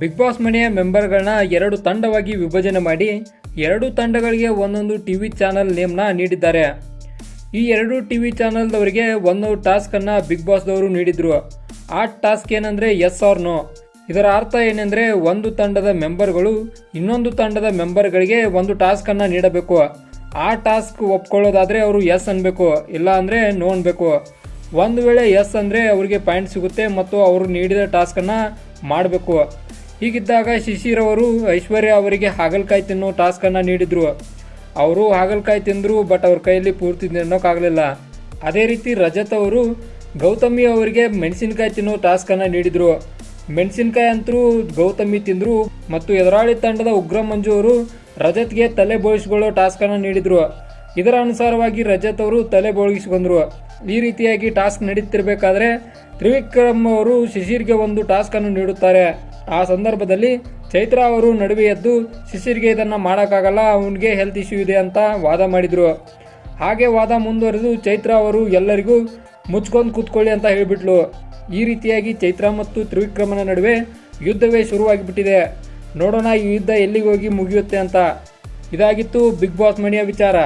Big boss ಮನೆಯ ಮೆಂಬರ್ಗಳನ್ನ ಎರಡು ತಂಡವಾಗಿ ವಿಭಜನೆ ಮಾಡಿ ಎರಡು ತಂಡಗಳಿಗೆ ಒಂದೊಂದು ಟಿ ವಿ ಚಾನಲ್ ನೇಮ್ನ ನೀಡಿದ್ದಾರೆ. ಈ ಎರಡು ಟಿ ವಿ ಚಾನಲ್ದವರಿಗೆ ಒಂದು ಟಾಸ್ಕನ್ನು ಬಿಗ್ ಬಾಸ್ದವರು ನೀಡಿದ್ರು. ಆ ಟಾಸ್ಕ್ ಏನಂದರೆ ಎಸ್ ಆರ್ ನೋ ಇದರ ಅರ್ಥ ಏನೆಂದರೆ ಒಂದು ತಂಡದ ಮೆಂಬರ್ಗಳು ಇನ್ನೊಂದು ತಂಡದ ಮೆಂಬರ್ಗಳಿಗೆ ಒಂದು ಟಾಸ್ಕನ್ನು ನೀಡಬೇಕು. ಆ ಟಾಸ್ಕ್ ಒಪ್ಕೊಳ್ಳೋದಾದರೆ ಅವರು ಎಸ್ ಅನ್ಬೇಕು, ಇಲ್ಲ ಅಂದರೆ ನೋ ಅನ್ಬೇಕು. ಒಂದು ವೇಳೆ ಎಸ್ ಅಂದರೆ ಅವರಿಗೆ ಪಾಯಿಂಟ್ ಸಿಗುತ್ತೆ ಮತ್ತು ಅವರು ನೀಡಿದ ಟಾಸ್ಕನ್ನು ಮಾಡಬೇಕು. ಹೀಗಿದ್ದಾಗ ಶಿಶಿರ್ ಅವರು ಐಶ್ವರ್ಯ ಅವರಿಗೆ ಹಾಗಲಕಾಯಿ ತಿನ್ನೋ ಟಾಸ್ಕನ್ನು ನೀಡಿದರು. ಅವರು ಹಾಗಲಕಾಯಿ ತಿಂದರು ಬಟ್ ಅವ್ರ ಕೈಯಲ್ಲಿ ಪೂರ್ತಿ ತಿನ್ನೋಕ್ಕಾಗಲಿಲ್ಲ ಅದೇ ರೀತಿ ರಜತ್ ಅವರು ಗೌತಮಿ ಅವರಿಗೆ ಮೆಣಸಿನಕಾಯಿ ತಿನ್ನೋ ಟಾಸ್ಕನ್ನು ನೀಡಿದರು. ಮೆಣಸಿನಕಾಯಿ ಅಂತರೂ ಗೌತಮಿ ತಿಂದರು ಮತ್ತು ಎದುರಾಳಿ ತಂಡದ ಉಗ್ರ ಮಂಜು ಅವರು ರಜತ್ಗೆ ತಲೆ ಬೋಳಿಸ್ಕೊಳ್ಳೋ ಟಾಸ್ಕನ್ನು ನೀಡಿದರು. ಇದರ ಅನುಸಾರವಾಗಿ ರಜತ್ ಅವರು ತಲೆ ಬೋಳಿಸಿಕೊಂಡ್ರು ಈ ರೀತಿಯಾಗಿ ಟಾಸ್ಕ್ ನಡೀತಿರ್ಬೇಕಾದ್ರೆ ತ್ರಿವಿಕ್ರಮ್ ಅವರು ಶಿಶಿರ್ಗೆ ಒಂದು ಟಾಸ್ಕನ್ನು ನೀಡುತ್ತಾರೆ. ಆ ಸಂದರ್ಭದಲ್ಲಿ ಚೈತ್ರ ಅವರು ನಡುವೆ ಎದ್ದು ಶಿಶಿರ್ಗೆ ಇದನ್ನು ಮಾಡೋಕ್ಕಾಗಲ್ಲ, ಅವನಿಗೆ ಹೆಲ್ತ್ ಇಶ್ಯೂ ಇದೆ ಅಂತ ವಾದ ಮಾಡಿದರು. ಹಾಗೆ ವಾದ ಮುಂದುವರೆದು ಚೈತ್ರ ಅವರು ಎಲ್ಲರಿಗೂ ಮುಚ್ಕೊಂಡು ಕೂತ್ಕೊಳ್ಳಿ ಅಂತ ಹೇಳಿಬಿಟ್ಲು. ಈ ರೀತಿಯಾಗಿ ಚೈತ್ರ ಮತ್ತು ತ್ರಿವಿಕ್ರಮನ ನಡುವೆ ಯುದ್ಧವೇ ಶುರುವಾಗಿಬಿಟ್ಟಿದೆ. ನೋಡೋಣ ಈ ಯುದ್ಧ ಎಲ್ಲಿಗೆ ಹೋಗಿ ಮುಗಿಯುತ್ತೆ ಅಂತ. ಇದಾಗಿತ್ತು ಬಿಗ್ ಬಾಸ್ ಮಣಿಯ ವಿಚಾರ.